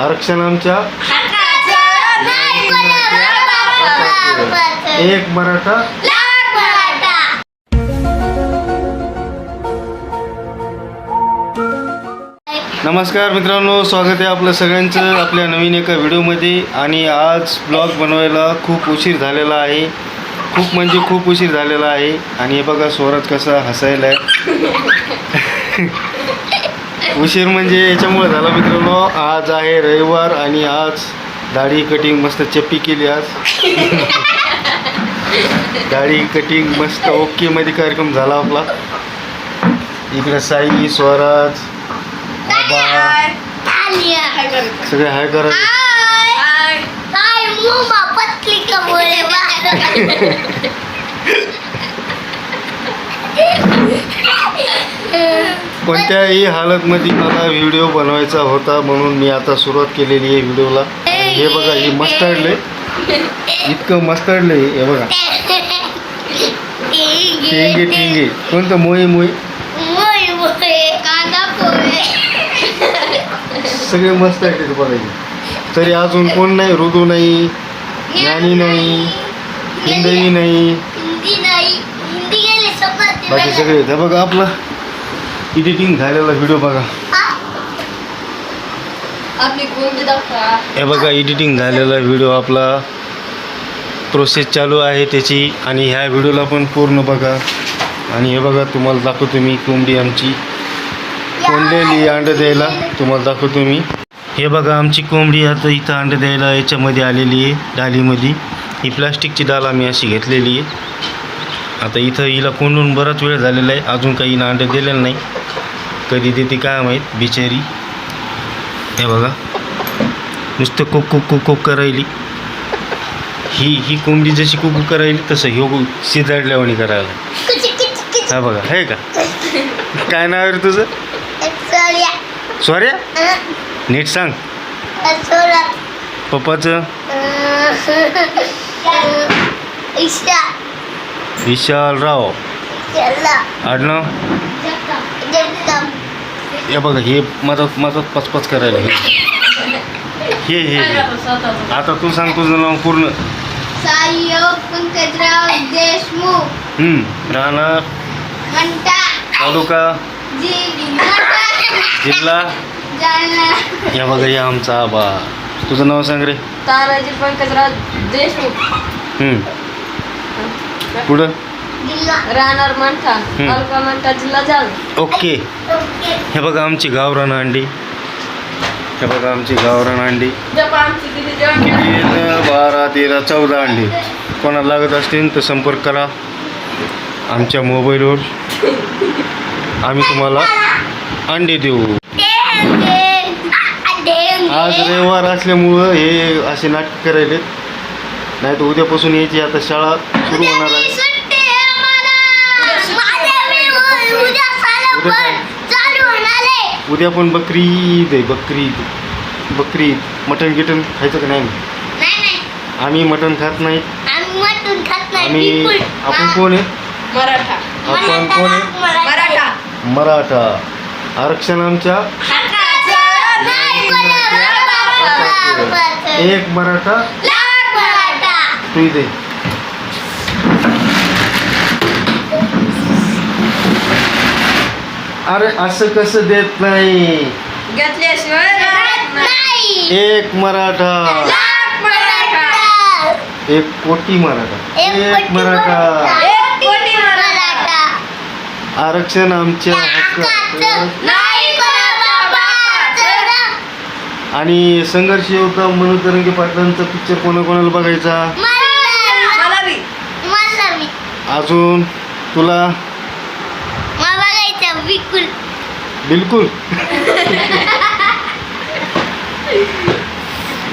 आरक्षण आमच्या एक मराठा. नमस्कार मित्रांनो स्वागत आहे आपलं सगळ्यांचं आपल्या नवीन एका व्हिडिओमध्ये. आणि आज ब्लॉग बनवायला खूप उशीर झालेला आहे. खूप म्हणजे खूप उशीर झालेला आहे. आणि हे बघा स्वराज कसा हसायला आहे उशीर म्हणजे याच्यामुळे झाला मित्रांनो. आज आहे रविवार आणि आज दाढी कटिंग मस्त चप्पी केली आज. दाढी कटिंग मस्त ओके मध्ये कार्यक्रम झाला आपला. इकडे साई स्वराज आबा. सगळे हाय करा. कोणत्याही हालतमध्ये मला व्हिडिओ बनवायचा होता म्हणून मी आता सुरुवात केलेली आहे व्हिडिओला. हे बघा हे मस्टर्डले इतकं मस्टर्डले हे बघा. टिंगे टिंगे. कोणतं? मोई मोई. सगळे मस्त आहेत ते बघायचे तरी अजून कोण नाही? ऋतू नाही ज्ञानी नाही हिंदी नाही. बाकी सगळे बघा आपला. एडिटिंग झालेला व्हिडिओ बघा. हे बघा एडिटिंग झालेला व्हिडिओ आपला. प्रोसेस चालू आहे त्याची आणि ह्या व्हिडिओला पण पूर्ण बघा. आणि हे बघा तुम्हाला दाखवतो मी कोंबडी आमची. कोंडलेली अंडं द्यायला तुम्हाला दाखवतो मी. हे बघा आमची कोंबडी आता इथं अंडं द्यायला याच्यामध्ये आलेली आहे डालीमध्ये. ही प्लास्टिकची डाल आम्ही अशी घेतलेली आहे. आता इथं हिला कोंडून बराच वेळ झालेला आहे अजून काही हिनं अंडं दिलेलं नाही. कधी देते काय माहीत? बिचारी. हे बघा. नुसतं कुक कुक कुक कुक करायली. ही ही कोंबडी जशी कुक करायली तसं ह्यो शिजाडल्यावानी करायला. हा बघा आहे का? काय नाव आहे तुझं? सोर्या. नीट सांग. पप्पाचं? इष्टा विशालराव. चला आडनाव? हे बघा हे मदत मदत पचपच करायला हे. हे हे. आता तू सांग तुझं नाव पूर्ण. देशमुख. राहणार? तालुका? जिल्हा. जिल्हा? जालना. या बघा या आमचा आबा. तुझं नाव सांग रे. तानाजी पंकजराव देशमुख. हम्म. पुढं? राहणार तालुका मंठा जिल्हा जालना ओके. हे बघा आमची गावरान अंडी हे बघा आमची गावरान अंडी किती जेवण तीन बारा तेरा चौदा अंडी. कोणाला लागत असतील तर संपर्क करा. आमच्या मोबाईलवर आम्ही तुम्हाला अंडे देऊ. आज रविवार असल्यामुळं हे असे नाटक करायले नाही तर उद्यापासून यायची आता शाळा सुरू होणार आहे. उद्या पण बकरी ईद आहे बकरी ईद. बकरी ईद. मटण गिटन खायचं का नाही? आम्ही मटण खात नाही. आम्ही मटून खात नाही आम्ही. आपण कोण आहे? मराठा. आपण कोण आहे? मराठा. मराठा. आरक्षण आमच्या एक मराठा. तू इथे. अरे असं कसं देत नाही? घेतल्याशिवाय राहत नाही. नाही. एक मराठा. लाख मराठा. एक कोटी मराठा. एक मराठा. एक कोटी मराठा. आरक्षण आमच्या हक्काचं हक्काचं. नाही कोणाला बापाचं. आणि संघर्ष योद्धा मनोज तरंगे पाटलांचा पिक्चर कोणाकोणाला बघायचा? मला मला बी. मला मी अजून तुला मला बघायचं बिलकुल बिलकुल.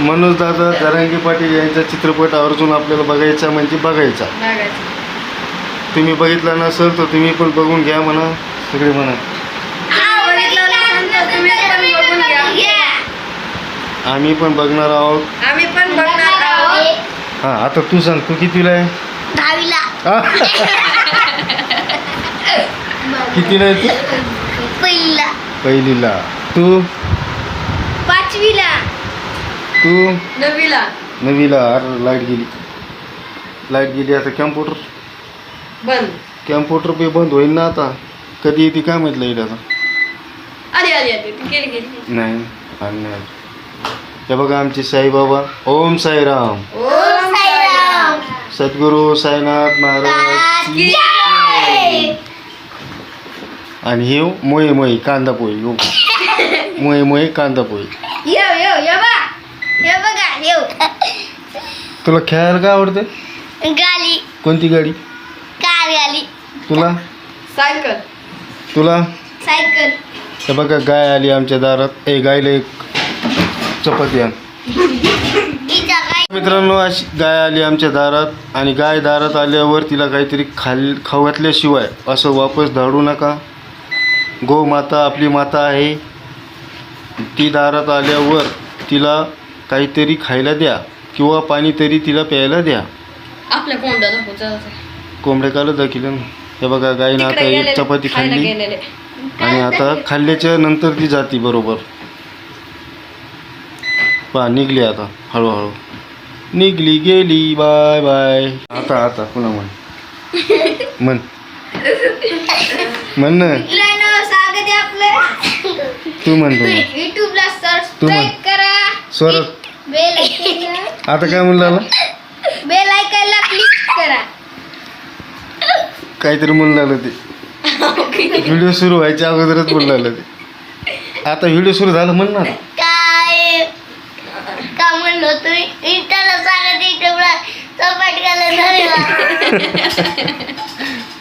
मनोज दादा जरांगे पाटील यांचा चित्रपट आवर्जून आपल्याला बघायचा म्हणजे बघायचा. तुम्ही बघितला नसेल तर तुम्ही पण बघून घ्या म्हणा. सगळे म्हणा. बघितलं नसेल तर तुम्ही पण बघून घ्या. आम्ही पण बघणार आहोत. आम्ही पण बघणार आहोत. हां आता तू सांग तू कितीला आहे? दहावीला. हा? कितीला आहे तू? पहिला. पहिलीला. तू? पाचवीला. तू? नवीला नवीला अरे लाइट गेली. लाइट गेली आता कॅम्प्युटर. बंद. कॅम्प्युटर पे बंद होईल ना आता. कधी येते काय माहिती लाइट आता? आली आली आली ती गेली गेली. नाही. आली नाही. हे बघा आमचे साईबाबा. ओम साईराम. ओम साईराम. सद्गुरू साईनाथ महाराज. की आणि हे मोये मोये कांदा पोळी हो. मोये मोये कांदा पोळी येऊ येऊ ये बा. हे बघा येऊ तुला खेळायला काय आवडते? गाली. कोणती गाडी? कार गाली. तुला? सायकल. तुला? सायकल. हे बघा गाय आली आमच्या दारात. ए गायला एक चपाती आण. इथं काय? मित्रांनो अशी गाय आली आमच्या दारात आणि गाय दारात आल्यावर तिला काहीतरी खाल खाऊ घातल्याशिवाय असं वापस धाडू नका. गो माता आपली माता आहे. ती दारात आल्यावर तिला काहीतरी खायला द्या किंवा पाणी तरी तिला प्यायला द्या. आपल्या कोंबड्या कोंबड्या काल दाखिलं ना. हे बघा गायनं आता एक चपाती खायला खाल्ली. गेलेले. आणि आता खाल्ल्याच्या नंतर ती जाती बरोबर. पहा निघली आता हळूहळू. निघली गेली बाय बाय. आता आता पुन्हा म्हण. म्हण. म्हण ना. तू म्हण तू म्हण. युट्यूबला. सबस्क्राईब करा स्वरात बेल आता काय म्हणलं बेल आयकॉनला क्लिक करा. काहीतरी म्हणून लागलं ते. व्हिडिओ सुरू व्हायच्या अगोदरच म्हणून लागलं ते. आता व्हिडिओ सुरू झालं म्हण ना. काय? का म्हणलो तुम्ही इंस्टाला युट्यूबला घालून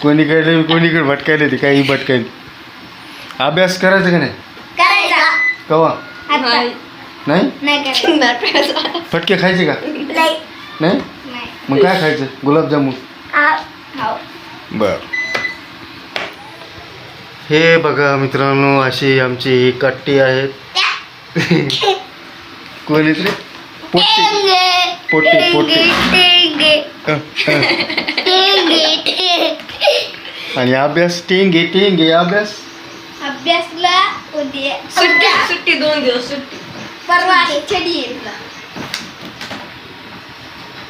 कोणीकडे कोणीकडे भटकायले ते काही भटकायले. अभ्यास करायचा का नाही? कवा? आता नाही. नाही? करायचा फटके खायचे का? नाही. नाही? नाही. मग काय खायचं? गुलाबजामुन. आ- हाव. बर. हे बघा मित्रांनो असे आमचे कट्टे आहेत. कोण आहेत रे पोट्टे. टेंगे, पोट्टे, टेंगे, पोट्टे. टेंगे, हं, हं. टेंगे, टेंगे. आणि अभ्यास टेंगे टेंगे अभ्यास. अभ्यासला उद्या सुट्टी सुट्टी दोन दिवस सुट्टी परवा छडी आहे तुला.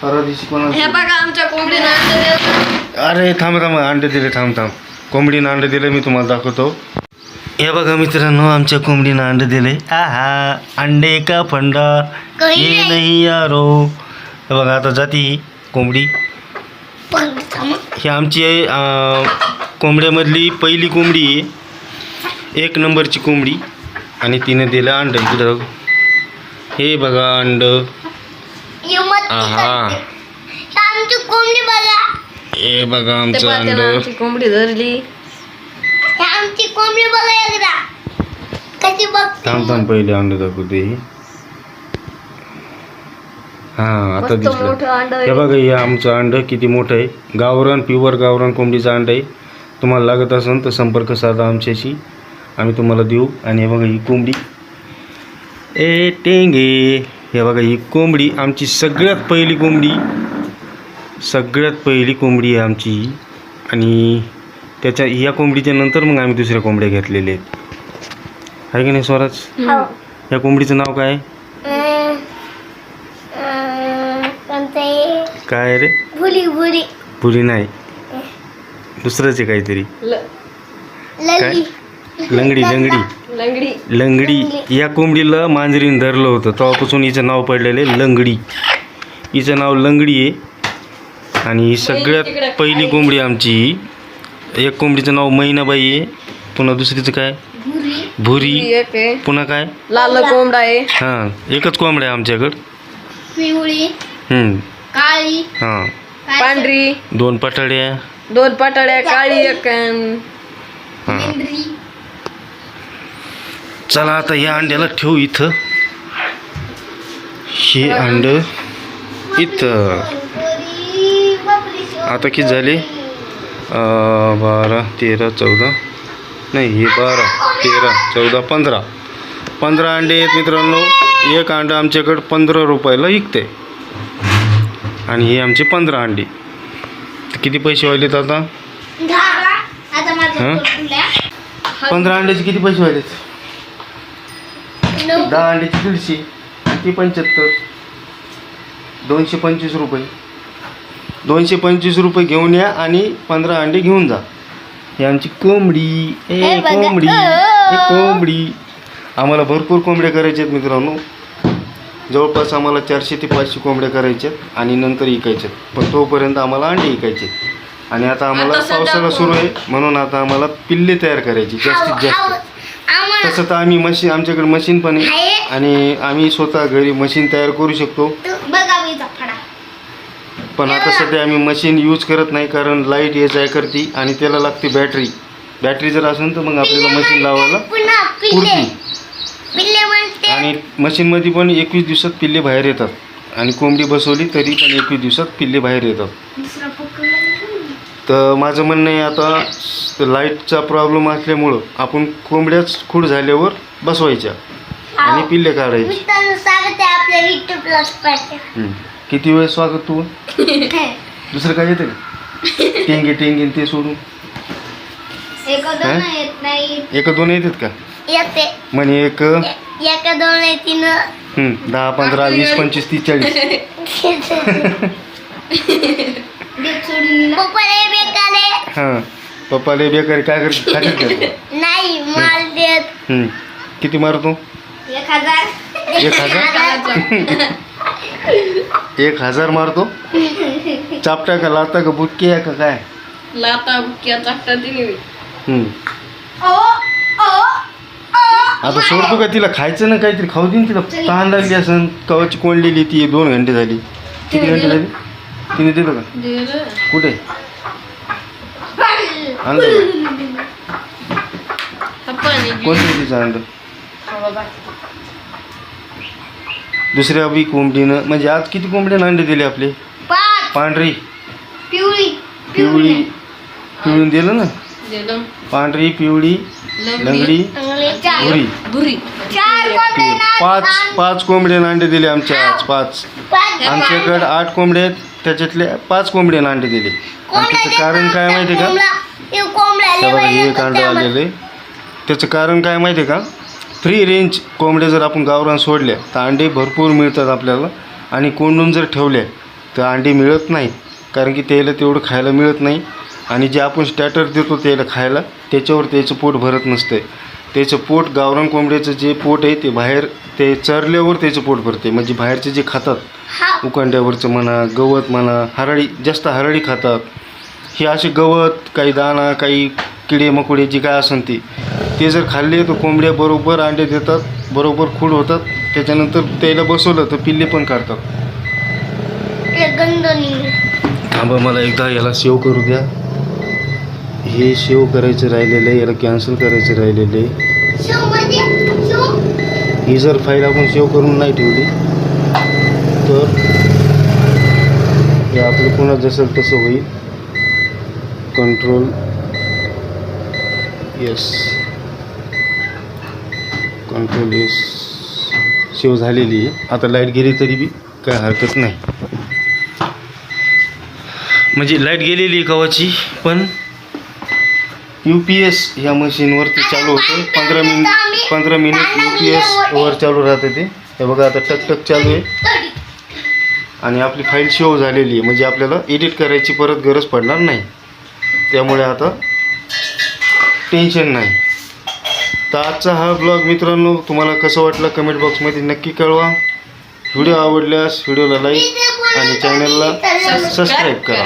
परवा दिवशी हे बघा आमच्या कोंबडीनं अंडं दिलं. अरे थांब थांब अंडे दिले थांब थांब कोंबडीनं अंडे दिले मी तुम्हाला दाखवतो हे बघा मित्रांनो आमच्या कोंबडीनं अंडे दिले आहा अंडे का फंडा काही ये नाही. नाही यारो हे बघा आता जाती ही कोंबडी पण थांब. ही आमची अं, कोंबड्यामधली पहिली कोंबडी आहे एक नंबरची कोंबडी आणि तिने दिलं अंड इकडं हे बघा अंड. हे. हे कोंबडी बघा. हे बघा आमचं अंड. कोंबडी धरली. आमची कोंबडी बघा एकदा. कशी बघते? थांब थांब पहिले अंड दाखवते हे हां आता दिसलं. हे बघा हे आमचं अंड किती मोठं आहे. गावरान प्युअर गावरान कोंबडीचं अंड आहे. तुम्हाला लागत असेल तर संपर्क साधा आमच्याशी. आम्ही तुम्हाला देऊ. आणि हे बघा ही कोंबडी. ए टेंगे. हे बघा ही कोंबडी आमची सगळ्यात पहिली कोंबडी. सगळ्यात पहिली कोंबडी आहे आमची. आणि त्याच्या ह्या कोंबडीच्या नंतर मग आम्ही दुसऱ्या कोंबड्या घेतलेल्या आहेत. आहे की नाही स्वराज? हो. या कोंबडीचं नाव काय? काय रे? भुली भुली. पुरी नाही. दुसरंच आहे काहीतरी. लल्ली. लंगडी लंगडी. लंगडी. लंगडी. या कोंबडीला मांजरीने धरलं होतं. तेव्हापासून हिचं नाव पडलेलं आहे लंगडी. हिचं नाव लंगडी आहे. आणि ही सगळ्यात पहिली कोंबडी आमची. ही. एक कोंबडीचं नाव मैनाबाई आहे. पुन्हा दुसरीचं काय? भुरी. पुन्हा काय? लाल कोंबडा आहे. हां एकच कोंबड्या आहे आमच्याकडं. काळी. हां. पांढरी. दोन पटाड्या दोन पाटाड्या काळी एक हां. चला आता या अंड्याला ठेवू इथं. हे अंड इथं. आता किती झाले? बारा तेरा चौदा. नाही हे बारा तेरा चौदा पंधरा. पंधरा अंडे आहेत मित्रांनो. एक अंडं आमच्याकडं पंधरा रुपयाला विकते. आणि हे आमचे पंधरा अंडे. किती पैसे व्हायलेत आता? हं? पंधरा अंड्याचे किती पैसे व्हायलेत. दहा अंड्याचे दीडशे किती पंच्याहत्तर. दोनशे पंचवीस रुपये. दोनशे पंचवीस रुपये घेऊन या आणि पंधरा अंडे घेऊन जा. ही आमची कोंबडी. ए. कोंबडी. ए कोंबडी. आम्हाला भरपूर कोंबड्या करायच्या आहेत मित्रांनो. जवळपास आम्हाला चारशे ते पाचशे कोंबड्या करायच्या आहेत आणि नंतर विकायच्या आहेत. पण तोपर्यंत आम्हाला अंडे विकायचे आहेत. आणि आता आम्हाला पावसाळा सुरू आहे. म्हणून आता आम्हाला पिल्ले तयार करायची जास्तीत जास्त. आम्हाला तसं तर आम्ही मशीन आमच्याकडे मशीन पण आहे. आहे. आणि आम्ही स्वतः घरी मशीन तयार करू शकतो. बघा मी फडा. पण आता सध्या आम्ही मशीन यूज करत नाही कारण लाइट ये जाय करते आणि त्याला लागते बॅटरी बॅटरी जर असेल तर मग आपल्याला मशीन लावायला पुन्हा पिल्ले. पुरती. पिल्ले म्हणते. आणि मशीनमध्ये पण एकवीस दिवसात पिल्ले बाहेर येतात. आणि कोंबडी बसवली तरी पण एकवीस दिवसात पिल्ले बाहेर येतात. दुसरा तर माझं म्हणणं आहे आता लाईटचा प्रॉब्लेम असल्यामुळं आपण कोंबड्याच खूड झाल्यावर बसवायच्या आणि पिल्ले काढायचे. मित्रांनो स्वागत आहे आपल्या युट्यूब प्लस पाहिजे हम्म. किती वेळ स्वागत तू? दुसरं काय येतं का? टेंगे टेंगे ते सोडून. एक दोन हा? येत नाही. एक दोन येतात का? येते. म्हणे एक एक दोन हम्म, दहा पंधरा वीस पंचवीस तीस चाळीस. हां. पप्पाले बेकारी काय करत? खातात का नाही माल देत. हम्म. किती मारतो? एक हजार. एक हजार? एक हजार. मारतो? चापटा का लाता का बुटकी आहे का काय? लाता बुक्या चाकटा दिली मी. हम्म. ओ ओ ओ. आता सोडतो का तिला? खायचं ना काहीतरी. खाऊ दे ना तिला. तहान लागली असं कवाची कोंडलेली ती दोन घंटे झाली. किती घंटे झाली? तिने दिलं का? दिलं कुठे? आणलं कोणतं तिचं दुसऱ्या बी कोंबडीनं म्हणजे आज किती कोंबडीनं अंडे दिले आपले? पाच. पांढरी. पिवळी. पिवळी. पिवळून दिलं ना? दिलं. पांढरी पिवळी लंगडी. भुरी. भुरी. कोंबडे पाच पाच कोंबड्यानं अंडे दिले आमच्या आज पाच. आमच्याकडे आठ कोंबडे आहेत त्याच्यातले पाच कोंबड्यानं अंडे दिले. आणि त्याचं कारण काय माहिती आहे का? बघा हे अंड लागतात आलेलं आहे. त्याचं कारण काय माहिती आहे का? फ्री रेंज कोंबड्या जर आपण गावरान सोडल्या तर अंडे भरपूर मिळतात आपल्याला. आणि कोंडून जर ठेवल्या तर अंडे मिळत नाहीत कारण की त्याला तेवढं खायला मिळत नाही. आणि जे आपण स्टॅटर देतो त्याला खायला त्याच्यावर त्याचं पोट भरत नसतं त्याचं पोट गावरान कोंबड्याचं जे पोट आहे ते बाहेर ते चरल्यावर त्याचं पोट भरते म्हणजे बाहेरचे जे खातात हा. उकांड्यावरचं म्हणा गवत म्हणा हरळी जास्त हरळी खातात. हे असे गवत काही दाणा काही किडे मकोडे जे काय असेल ते ते जर खाल्ले तर कोंबड्या बरोबर अंडे देतात बरोबर खूड होतात. त्याच्यानंतर त्याला बसवलं तर पिल्ले पण काढतात. थांबा मला एकदा याला सेव करू द्या. हे सेव करायचं राहिलेलं आहे याला कॅन्सल करायचं राहिलेलं आहे. म्हणजे? ही जर फाईल आपण सेव्ह करून नाही ठेवली तर हे आपलं पुन्हा जसं तसं होईल. Control S control S save झालेली आहे. आता लाइट गेली तरी बी काय हरकत नाही. म्हणजे लाइट गेलेली आहे कवाची पण यू पी एस ह्या मशीनवरती चालू होतं पंधरा मिनिट पंधरा मिनिट यू पी एस वर चालू राहते ते. हे बघा आता टक टक चालू आहे. आणि आपली फाईल सेव्ह झालेली आहे. म्हणजे आपल्याला एडिट करायची परत गरज पडणार नाही. त्यामुळे आता टेन्शन नाही. तर आजचा हा ब्लॉग मित्रांनो तुम्हाला कसं वाटलं कमेंट बॉक्समध्ये नक्की कळवा. व्हिडिओ आवडल्यास व्हिडिओला लाईक आणि चॅनलला सबस्क्राईब करा.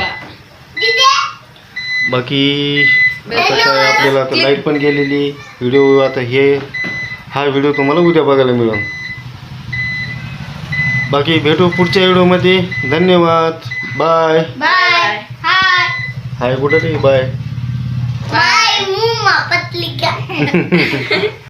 बाकी आता काय आपल्याला आता लाइट पण गेलेली. व्हिडिओ आता हे हा व्हिडिओ तुम्हाला उद्या बघायला मिळेल. बाकी भेटू पुढच्या व्हिडिओमध्ये धन्यवाद. बाय बाय हाय कुठं रे बाय? बाय मुम्मा पतली का